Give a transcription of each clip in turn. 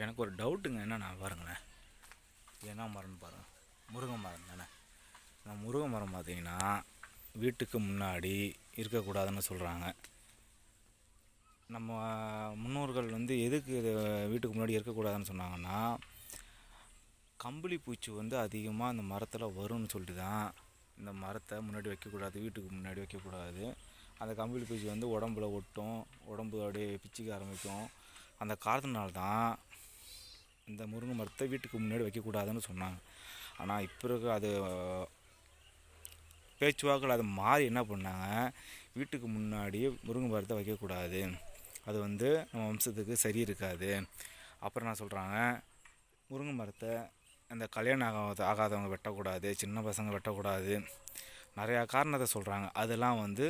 எனக்கு ஒரு டவுட்டுங்க என்னென்னா பாருங்களேன். என்ன மரம்னு பாருங்கள் முருங்கை மரம் தானே? இந்த முருங்கை மரம் பார்த்தீங்கன்னா வீட்டுக்கு முன்னாடி இருக்கக்கூடாதுன்னு சொல்கிறாங்க நம்ம முன்னோர்கள் வந்து எதுக்கு இது வீட்டுக்கு முன்னாடி இருக்கக்கூடாதுன்னு சொன்னாங்கன்னா கம்பளி பூச்சி வந்து அதிகமாக அந்த மரத்தில் வரும்னு சொல்லிட்டு தான் இந்த மரத்தை முன்னாடி வைக்கக்கூடாது வீட்டுக்கு முன்னாடி வைக்கக்கூடாது. அந்த கம்பளி பூச்சி வந்து உடம்புல ஒட்டும் உடம்பு அப்படியே பிச்சிக்க ஆரம்பிக்கும். அந்த காரணத்தினால தான் இந்த முருங்கை மரத்தை வீட்டுக்கு முன்னாடி வைக்கக்கூடாதுன்னு சொன்னாங்க. ஆனால் இப்போ இருக்க அது பேச்சுவாக்கில் அது மாறி என்ன பண்ணாங்க? வீட்டுக்கு முன்னாடி முருங்கை மரத்தை வைக்கக்கூடாது. அது வந்து நம்ம வம்சத்துக்கு சரி இருக்காது. அப்புறம் என்ன சொல்கிறாங்க முருங்கை மரத்தை அந்த கல்யாணம் ஆகாத ஆகாதவங்க வெட்டக்கூடாது சின்ன பசங்க வெட்டக்கூடாது. நிறையா காரணத்தை சொல்கிறாங்க அதெல்லாம் வந்து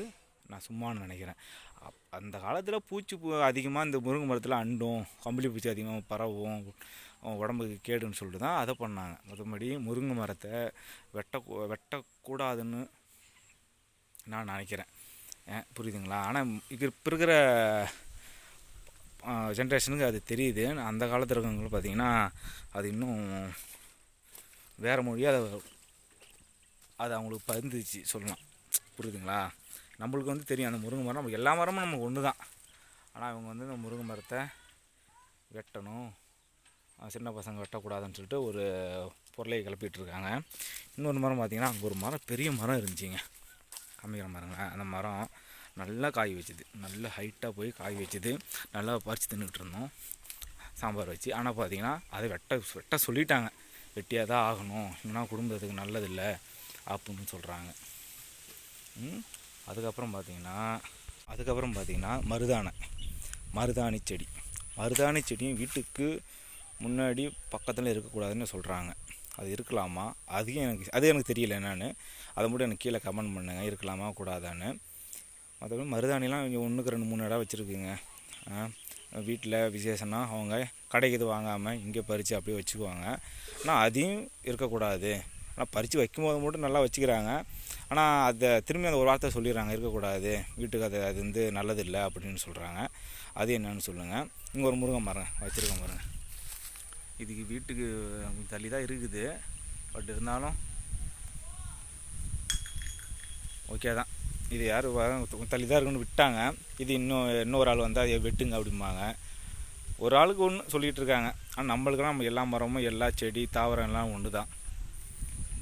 நான் சும்மான்னு நினைக்கிறேன். அப் அந்த காலத்தில் பூச்சி பூ அதிகமாக இந்த முருங்கை மரத்தில் அண்டும் கம்பளி பூச்சி அதிகமாக பரவும். உடம்புக்கு கேடுன்னு சொல்லிட்டு தான் அதை பண்ணாங்க. மற்றபடி முருங்கை மரத்தை வெட்ட வெட்டக்கூடாதுன்னு நான் நினைக்கிறேன். புரியுதுங்களா? ஆனால் இப்போ இருக்கிற ஜென்ரேஷனுக்கு அது தெரியுது. அந்த காலத்தில் இருக்கவங்களும் பார்த்தீங்கன்னா அது இன்னும் வேறு மொழியாக அதை அது அவங்களுக்கு பருந்துச்சு சொல்லலாம். புரியுதுங்களா? நம்மளுக்கு வந்து தெரியும். அந்த முருங்கை மரம் நம்ம எல்லா மரமும் நமக்கு ஒன்று தான் ஆனால் அவங்க வந்து இந்த முருங்கை மரத்தை வெட்டணும். சின்ன பசங்க வெட்டக்கூடாதுன்னு சொல்லிட்டு ஒரு பொருளையை கிளப்பிட்டு இருக்காங்க இன்னொரு மரம் பார்த்தீங்கன்னா அங்கே ஒரு மரம் பெரிய மரம் இருந்துச்சுங்க. காமிக்கிற மரங்க அந்த மரம் நல்லா காய் வச்சுது. நல்லா ஹைட்டாக போய் காய் வச்சுது. நல்லா பறித்து தின்னுக்கிட்டு இருந்தோம். சாம்பார் வச்சு. ஆனால் பார்த்தீங்கன்னா அதை வெட்ட வெட்ட சொல்லிட்டாங்க. வெட்டியாக தான் ஆகணும். இல்லைன்னா குடும்பத்துக்கு நல்லதில்லை. அப்படின்னு சொல்கிறாங்க அதுக்கப்புறம் பார்த்தீங்கன்னா அதுக்கப்புறம் பார்த்திங்கன்னா மருதாணை. மருதாணி செடி. மருதாணி செடியும் வீட்டுக்கு முன்னாடி பக்கத்தில் இருக்கக்கூடாதுன்னு சொல்கிறாங்க அது இருக்கலாமா? அதையும் எனக்கு அது எனக்கு தெரியல என்னென்னு. அதை மட்டும் எனக்கு கீழே கமெண்ட் பண்ணுங்க. இருக்கலாமா? கூடாதான்னு. மற்றபடி மருதாணிலாம் இங்கே ஒன்றுக்கு ரெண்டு மூணு இடம் வச்சுருக்குங்க. வீட்டில் விசேஷம்னா அவங்க கடைக்கு இது வாங்காமல் இங்கே பறித்து அப்படியே வச்சுக்குவாங்க. ஆனால் அதையும் இருக்கக்கூடாது. ஆனால் பறித்து வைக்கும்போது மட்டும் நல்லா வச்சுக்கிறாங்க. ஆனால் அதை திரும்பி அந்த ஒரு வார்த்தை சொல்லிடுறாங்க. இருக்கக்கூடாது. வீட்டுக்கு அது அது வந்து நல்லதில்லை அப்படின்னு சொல்கிறாங்க அது என்னன்னு சொல்லுங்கள் இங்கே ஒரு முருங்கை மரம் வச்சுருக்கேன் பாருங்கள் இதுக்கு வீட்டுக்கு தள்ளி தான் இருக்குது. பட் இருந்தாலும் ஓகே தான். இது யார் தள்ளி தான் இருக்குன்னு விட்டாங்க. இது இன்னும் இன்னொரு ஆள் வந்தால் அதை வெட்டுங்க அப்படிம்பாங்க. ஒரு ஆளுக்கு ஒன்று சொல்லிகிட்டு இருக்காங்க. ஆனால் நம்மளுக்குலாம் நம்ம எல்லா மரமும் எல்லா செடி தாவரம் எல்லாம் ஒன்று தான்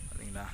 பார்த்தீங்களா